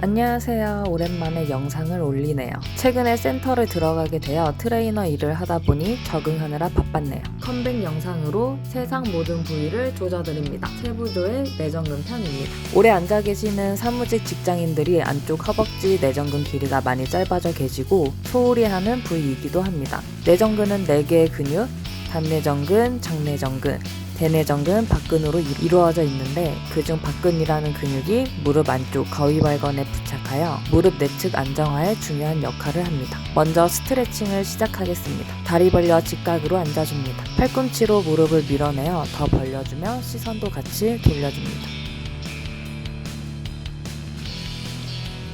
안녕하세요. 오랜만에 영상을 올리네요. 최근에 센터를 들어가게 되어 트레이너 일을 하다 보니 적응하느라 바빴네요. 컴백 영상으로 세상 모든 부위를 조져드립니다. 세부조의 내전근 편입니다. 오래 앉아 계시는 사무직 직장인들이 안쪽 허벅지 내전근 길이가 많이 짧아져 계시고 소홀히 하는 부위이기도 합니다. 내전근은 4개의 근육, 단내전근, 장내전근, 대내전근 박근으로 이- 이루어져 있는데 그중 박근이라는 근육이 무릎 안쪽 거위발건에 부착하여 무릎 내측 안정화에 중요한 역할을 합니다. 먼저 스트레칭을 시작하겠습니다. 다리 벌려 직각으로 앉아줍니다. 팔꿈치로 무릎을 밀어내어 더 벌려주며 시선도 같이 돌려줍니다.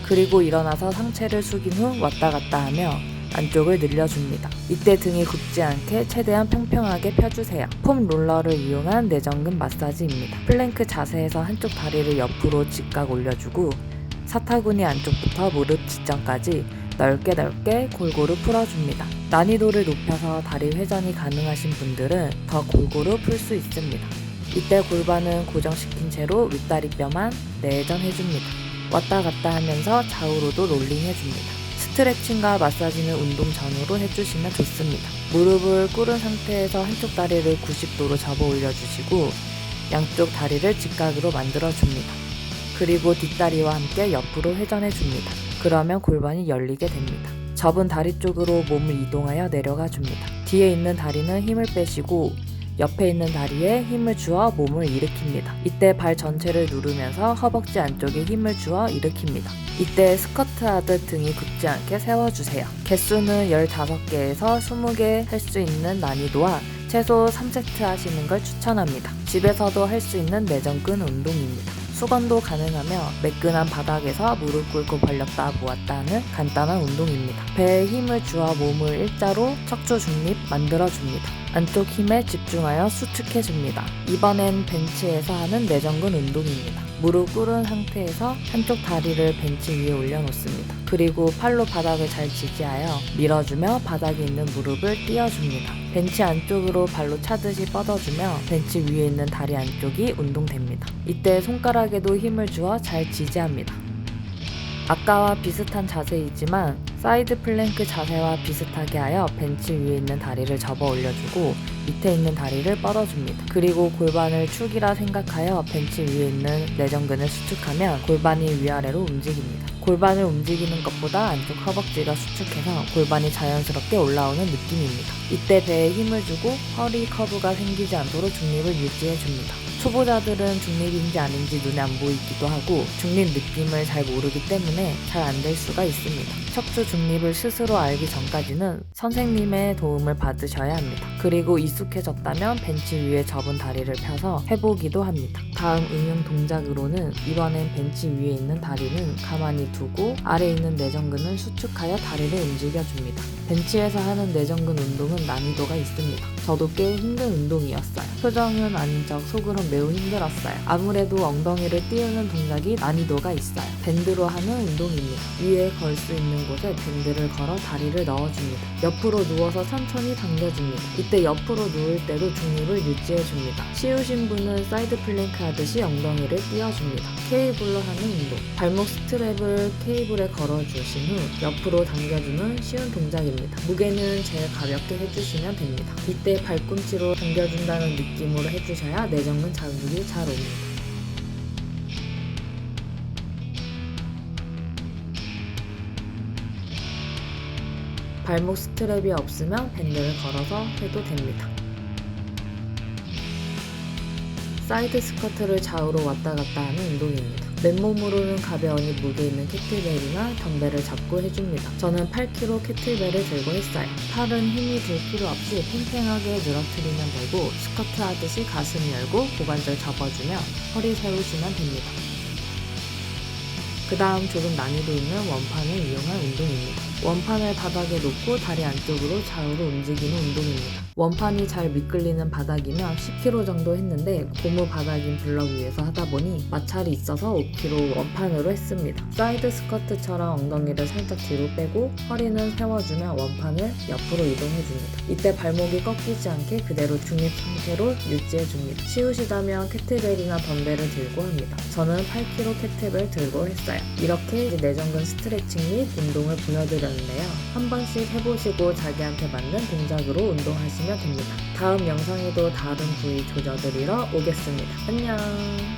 그리고 일어나서 상체를 숙인 후 왔다 갔다 하며 안쪽을 늘려줍니다. 이때 등이 굽지 않게 최대한 평평하게 펴주세요. 폼 롤러를 이용한 내전근 마사지입니다. 플랭크 자세에서 한쪽 다리를 옆으로 직각 올려주고 사타구니 안쪽부터 무릎 지점까지 넓게 넓게 골고루 풀어줍니다. 난이도를 높여서 다리 회전이 가능하신 분들은 더 골고루 풀 수 있습니다. 이때 골반은 고정시킨 채로 윗다리 뼈만 내전해줍니다. 왔다 갔다 하면서 좌우로도 롤링해줍니다. 스트레칭과 마사지는 운동 전후로 해주시면 좋습니다. 무릎을 꿇은 상태에서 한쪽 다리를 90도로 접어 올려주시고 양쪽 다리를 직각으로 만들어줍니다. 그리고 뒷다리와 함께 옆으로 회전해줍니다. 그러면 골반이 열리게 됩니다. 접은 다리 쪽으로 몸을 이동하여 내려가 줍니다. 뒤에 있는 다리는 힘을 빼시고 옆에 있는 다리에 힘을 주어 몸을 일으킵니다. 이때 발 전체를 누르면서 허벅지 안쪽에 힘을 주어 일으킵니다. 이때 스쿼트 하듯 등이 굽지 않게 세워주세요. 개수는 15개에서 20개 할 수 있는 난이도와 최소 3세트 하시는 걸 추천합니다. 집에서도 할 수 있는 내전근 운동입니다. 수건도 가능하며 매끈한 바닥에서 무릎 꿇고 벌렸다 모았다 하는 간단한 운동입니다. 배에 힘을 주어 몸을 일자로 척추 중립 만들어줍니다. 안쪽 힘에 집중하여 수축해줍니다. 이번엔 벤치에서 하는 내전근 운동입니다. 무릎 꿇은 상태에서 한쪽 다리를 벤치 위에 올려놓습니다. 그리고 팔로 바닥을 잘 지지하여 밀어주며 바닥에 있는 무릎을 띄워줍니다. 벤치 안쪽으로 발로 차듯이 뻗어주며 벤치 위에 있는 다리 안쪽이 운동됩니다. 이때 손가락에도 힘을 주어 잘 지지합니다. 아까와 비슷한 자세이지만 사이드 플랭크 자세와 비슷하게 하여 벤치 위에 있는 다리를 접어 올려주고 밑에 있는 다리를 뻗어줍니다. 그리고 골반을 축이라 생각하여 벤치 위에 있는 내전근을 수축하면 골반이 위아래로 움직입니다. 골반을 움직이는 것보다 안쪽 허벅지가 수축해서 골반이 자연스럽게 올라오는 느낌입니다. 이때 배에 힘을 주고 허리 커브가 생기지 않도록 중립을 유지해 줍니다. 초보자들은 중립인지 아닌지 눈에 안 보이기도 하고 중립 느낌을 잘 모르기 때문에 잘 안 될 수가 있습니다. 척추 중립을 스스로 알기 전까지는 선생님의 도움을 받으셔야 합니다. 그리고 익숙해졌다면 벤치 위에 접은 다리를 펴서 해보기도 합니다. 다음 응용 동작으로는 이번엔 벤치 위에 있는 다리는 가만히 두고 아래에 있는 내전근을 수축하여 다리를 움직여줍니다. 벤치에서 하는 내전근 운동은 난이도가 있습니다. 저도 꽤 힘든 운동이었어요. 표정은 아닌 척 속으론 매우 힘들었어요. 아무래도 엉덩이를 띄우는 동작이 난이도가 있어요. 밴드로 하는 운동입니다. 위에 걸 수 있는 곳에 밴드를 걸어 다리를 넣어줍니다. 옆으로 누워서 천천히 당겨줍니다. 이때 옆으로 누울 때도 중립을 유지해줍니다. 쉬우신 분은 사이드 플랭크 하듯이 엉덩이를 띄워줍니다. 케이블로 하는 운동. 발목 스트랩을 케이블에 걸어주신 후 옆으로 당겨주는 쉬운 동작입니다. 무게는 제일 가볍게 해주시면 됩니다. 이때 발꿈치로 당겨준다는 느낌으로 해주셔야 내전근 자극이 잘 옵니다. 발목 스트랩이 없으면 밴드를 걸어서 해도 됩니다. 사이드 스쿼트를 좌우로 왔다 갔다 하는 운동입니다. 맨몸으로는 가벼우니 무게 있는 캐틀벨이나 덤벨을 잡고 해줍니다. 저는 8kg 캐틀벨을 들고 했어요. 팔은 힘이 들 필요 없이 팽팽하게 늘어뜨리면 되고 스쿼트 하듯이 가슴 열고 고관절 접어주며 허리 세우시면 됩니다. 그 다음 조금 난이도 있는 원판을 이용한 운동입니다. 원판을 바닥에 놓고 다리 안쪽으로 좌우로 움직이는 운동입니다. 원판이 잘 미끌리는 바닥이면 10kg 정도 했는데 고무 바닥인 블럭 위에서 하다 보니 마찰이 있어서 5kg 원판으로 했습니다. 사이드 스커트처럼 엉덩이를 살짝 뒤로 빼고 허리는 세워주며 원판을 옆으로 이동해줍니다. 이때 발목이 꺾이지 않게 그대로 중립 상태로 유지해줍니다. 쉬우시다면 캐트벨이나 덤벨을 들고 합니다. 저는 8kg 캐트벨 들고 했어요. 이렇게 내전근 스트레칭 및 운동을 보여드렸는데요. 한 번씩 해보시고 자기한테 맞는 동작으로 운동하 시면 됩니다. 다음 영상에도 다른 부위 조져드리러 오겠습니다. 안녕!